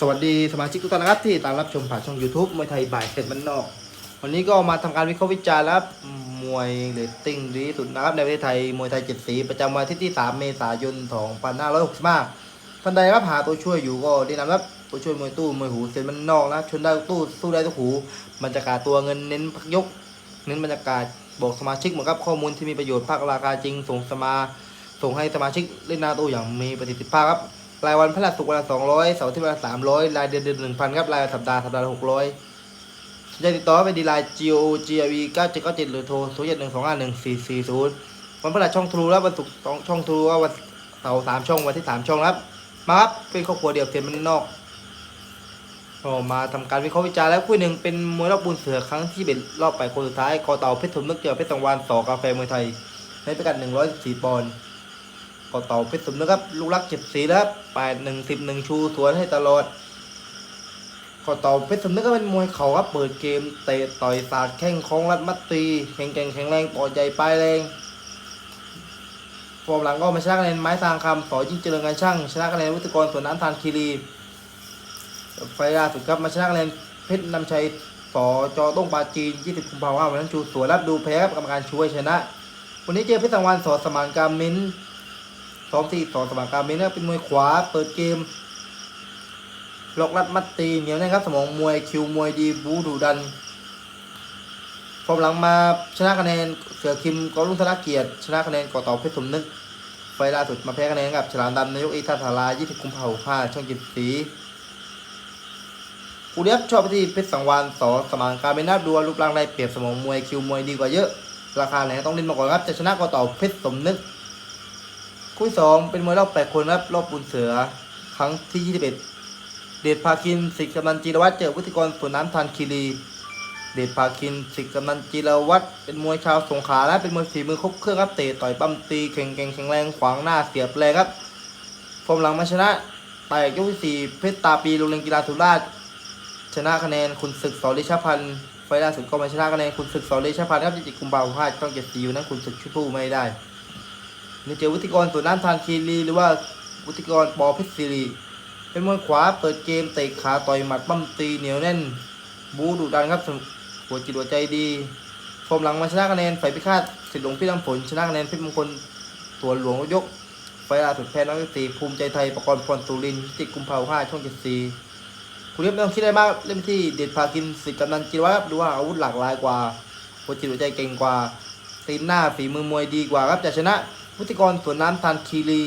สวัสดีสมาชิกทุกท่านนะครับที่ตามรับชมผ่านช่อง YouTube มวยไทยบ่ายเสร็จมันนอก วันนี้ก็มาทำการวิเคราะห์วิจารณ์แล้วมวยเรตติ้งดีสุดนะครับในประเทศไทยมวยไทยเจ็ดสีประจำวันที่ที่ 3 เมษายน2565ท่านใดครับหาตัวช่วยอยู่ก็แนะนำครับตัวช่วยมวยตู้มวยหูเสร็จมันนอกนะชนได้ตู้สู้ได้ทุกหูบรรยากาศตัวเงินเน้นพักยก เน้นบรรยากาศบอกสมาชิกเหมือนกับข้อมูลที่มีประโยชน์ภาคราคาจริงส่งสมาส่งให้สมาชิกเล่นหน้าตู้อย่างมีประสิทธิภาพครับ รายวันพฤหัสศุกร์วันละสองร้อยเสาร์ที่วันละสามร้อยรายเดือนเดือนหนึ่งพันครับรายสัปดาห์สัปดาห์ละหกร้อยสนใจติดต่อไปดีไลน์ G O G I V เก้าเจ็ดเก้าเจ็ดหรือโทรศูนย์เจ็ดหนึ่งสองห้าหนึ่งสี่สี่ศูนย์วันพฤหัสช่องทรูแล้ววันศุกร์ช่องทรูว่าวันเสาร์สามช่องวันที่สามช่องครับ มาครับเป็นครอบครัวเดียวเทียนมันนอกก็มาทำการวิเคราะห์วิจารณ์แล้วคู่หนึ่งเป็นมวยรอบบุญเสือครั้งที่เป็นรอบไปคนสุดท้ายกอเต่าเพชรสมนึกเจอเพชรสังวานสอกาแฟมวยไทยในพิกัดหนึ่งร้อยสี่ปอนด์ ก็เต่าเพชรสมนะครับ ลูกรักเจ็ดสีแล้วแปดหนึ่งสิบหนึ่งชูสวนให้ตลอดก็เต่าเพชรสมนึกก็เป็นมวยเข่าครับ เปิดเกมเตะต่อยสาดแข้งคล้องรัดมัดตีแข็งแกร่งแข็งแรงต่อใจปลายแรงฟอร์มหลังก็มาชนะคะแนนไม้ทางคำต่อยิ่งเจริญการช่างชนะคะแนนวิทยกรสวนน้ำทานคีรีไฟล่าสุดครับมาชนะคะแนนเพชรนำชัยสอจอต้งปาจีน 20กุมภาพันธ์วันนั้นชูสวนรับดูแพ้ครับกรรมการช่วยชนะ วันนี้เจอเพชรสังวานสอสมานกามิน ซ้อมที่ต่อสมานการเมนนะครับเป็นมวยขวาเปิดเกมล็อกรัดมัดตีเหนียวนะครับ สมองมวยคิวมวยดีบูดุดันฟอร์มหลังมาชนะคะแนนเสือคิมกอลุงธนเกียรติชนะคะแนนก่อต่อเพชรสมนึกไฟล่าสุดมาแพ้คะแนนกับฉลามดำนายกอีทัทารา20กุมภาพันธ์ช่องจิตสีกูเดียบชอบที่เพชรสังวานสอสมานการเมนนับดูรูปร่างได้เปรียบสมองมวยคิวมวยดีกว่าเยอะ ราคาไหนต้องเล่นมาก่อนครับจะชนะก่อต่อเพชรสมนึก คู่ที่สองเป็นมวยรอบแปดคนครับรอบบุญเสือ ครั้งที่21เดชพาคินสิกกำนันจีรวัตรเจอวุฒิกรสวนน้ำทันคีรี เดชพาคินสิกกำนันจีรวัตรเป็นมวยชาวสงขลาและเป็นมวยฝีมือครบเครื่องครับเตะต่อยปั้มตีแข็งแกร่งแข็งแรงขวางหน้าเสียบแรงครับฟอร์มหลังมาชนะแตกยกที่สี่เพชรตาปีโรงเรียนกีฬาสุราษฎร์ชนะคะแนนคุณศึกสอริชพันธ์ไฟล่าสุดก็มาชนะคะแนนคุณศึกสอริชพันธ์ครับจิจิกุมบาพลาดต้องเจ็ดสีอยู่นั้นคุณศึกชุดผู้ไม่ได้ นี่เจอวุฒิกรส่วนน้ำทานคีรีหรือว่าวุฒิกรปอเพชรศิริเป็นมวยขวาเปิดเกมเตะขาต่อยหมัดปั้มตีเหนียวแน่น บูดุดันครับหัวจิตหัวใจดีฟอร์มหลังมาชนะคะแนนฝ่ายพิฆาตสิทธิ์หลวงพี่ลำฝนชนะคะแนนเพชรมงคลตัวหลวงยก ไฟลาสุดแพ้น้องตีภูมิใจไทยประกรณ์พรสุรินจิตกุมภาพันธ์ห้าช่องเจ็ดสี่คุณเรียบไม่ต้องคิดอะไรมากเล่นที่เด็ดพากินสิทธิ์กำนันจิรวัตรดูว่าอาวุธหลากหลายกว่าหัวจิตหัวใจเก่งกว่าตีนหน้าฝีมือมวยดีกว่าครับจะชนะ วุฒิกรสวนน้ำทันคีรี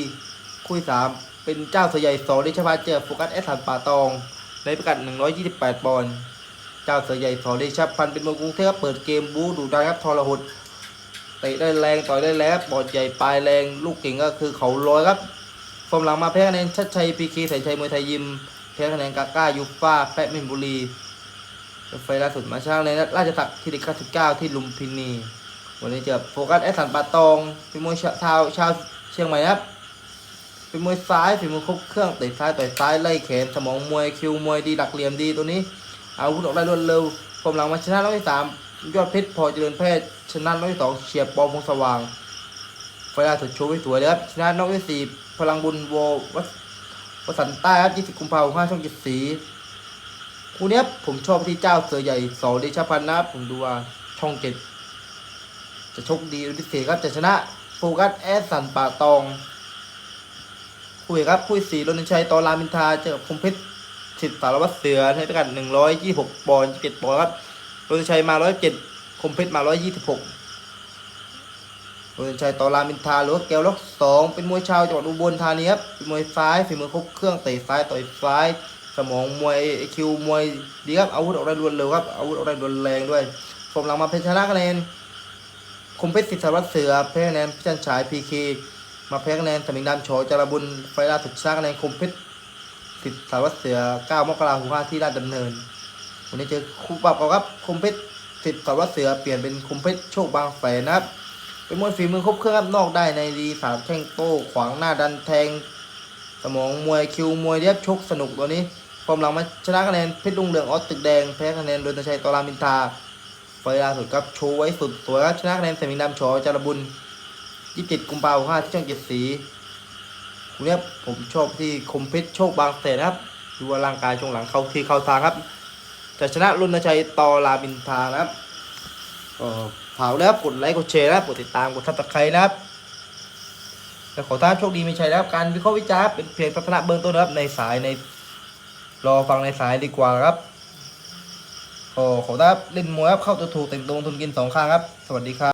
คู่สามเป็นเจ้าเสือใหญ่สอริชพาเจอโฟกัสเอสสันป่าตอง ในพิกัด 128 ปอนด์เจ้าเสือใหญ่สอริชพันเป็นมวยกรุงเทพเปิดเกมบูดูดันครับทรหดเตะได้แรงต่อยได้แรงครับอดใหญ่ปลายแรงลูกเก่งก็คือเขาลอยครับฟอร์มหลังมาแพ้คะแนนชัดชัยพีเคแสนชัยมวยไทยยิมแพ้คะแนนกาก้ายูฟ่าแปะมินบุรีไฟล่าสุดมาช่างในราชสักดิ์ที่เด็ก99ที่ลุมพินี วันนี้เจอโฟกัสแอสสันปาตองเป็นมวยชาวชาวเชียงใหม่ครับเป็นมวยซ้ายฝีมือครบเครื่องเตะซ้ายต่อยซ้ายไล่แขนสมองมวยคิวมวยดีดักเหลี่ยมดีตัวนี้อาวุธออกได้รวดเร็วผมหลังมาชนะรอบที่สามยอดเพชรพอเจริญแพทย์ชนะรอบที่สองเฉียบปอมพงสว่างไฟล่าสุดโชว์ไว้สวยเลยครับชนะรอบที่สี่พลังบุญโววัสวสันต์ใต้ครับ20กุมภาพันธ์ห้าช่องเจ็ดสีคู่นี้ผมชอบที่เจ้าเสือใหญ่สอเดชพันธ์นะผมดูว่าช่องเจ็ด จะโชคดีเป็นพิเศษครับจะชนะโฟกัสแอสสันป่าตองคุยครับคุยสีรณชัยตอรามินทาเจอกับคมเพชรสิทธิสารวัตรเสือให้ปกันหนึ่งร้อยยี่หกปอนด์เจ็ดปอนด์ครับรณชัยมาร้อยเจ็ดคมเพชรมาร้อยยี่สิบหกรณชัยตอรามินทาหรือว่าแก้วล็อกสองเป็นมวยชาวจังหวัดอุบลธานีครับเป็นมวยซ้ายฝีมือครบเครื่องเตะซ้ายต่อยซ้ายสมองมวยคิวมวยดีครับอาวุธออกได้รวดเร็วครับอาวุธออกได้รวดแรงด้วยผมหลังมาเพชรชนะคะแนน คมเพชรสิทธิสารวัตรเสือแพ้คะแนนพิจันฉายพีเคมาแพ้คะแนนสมิงดำโฉจารบุญไฟล่าสุดชนะคะแนนคมเพชรสิทธิสารวัตรเสือ9มกราคม5ที่ราชดำเนินวันนี้เจอคู่ปรับกันครับคมเพชรสิทธิสารวัตรเสือเปลี่ยนเป็นคมเพชรโชคบางแสนนะครับเป็นมวยฝีมือครบเครื่องครับนอกได้ในดีสามแข้งโต้ขวางหน้าดันแทง สมองมวยคิวมวยเรียบชกสนุกตัวนี้ฟอร์มหลังมาชนะคะแนนเพชรลุงเรืองออสตึกแดงแพ้คะแนนรณชัยตอรามินทา ไฟล่าสุดครับโชว์ไว้สุดสวยครับชนะคะแนนสมิงดำชอจารบุญ27กุมภาพันธ์ที่ช่องเจ็ดสีคุณเนี้ยผมชอบที่คมเพชรโชคบางแสนนะครับดูว่าร่างกายช่วงหลังเขาที่เข้าทางครับจะชนะรุนชัยตอรามินทานะครับก็ฝาแล้วกดไลค์กดแชร์นะกดติดตามกดซับสไครต์นะครับและขอท่านโชคดีไมีชัยนะครับการวิเคราะห์วิจารณ์เป็นเพียงทัศนะเบื้องต้นนะครับในสายในรอฟังในสายดีกว่าครับ ก็ขอท่านเล่นมวยครับเข้าตัวถูกเต็มตรงทุนกินสองข้างครับ สวัสดีครับ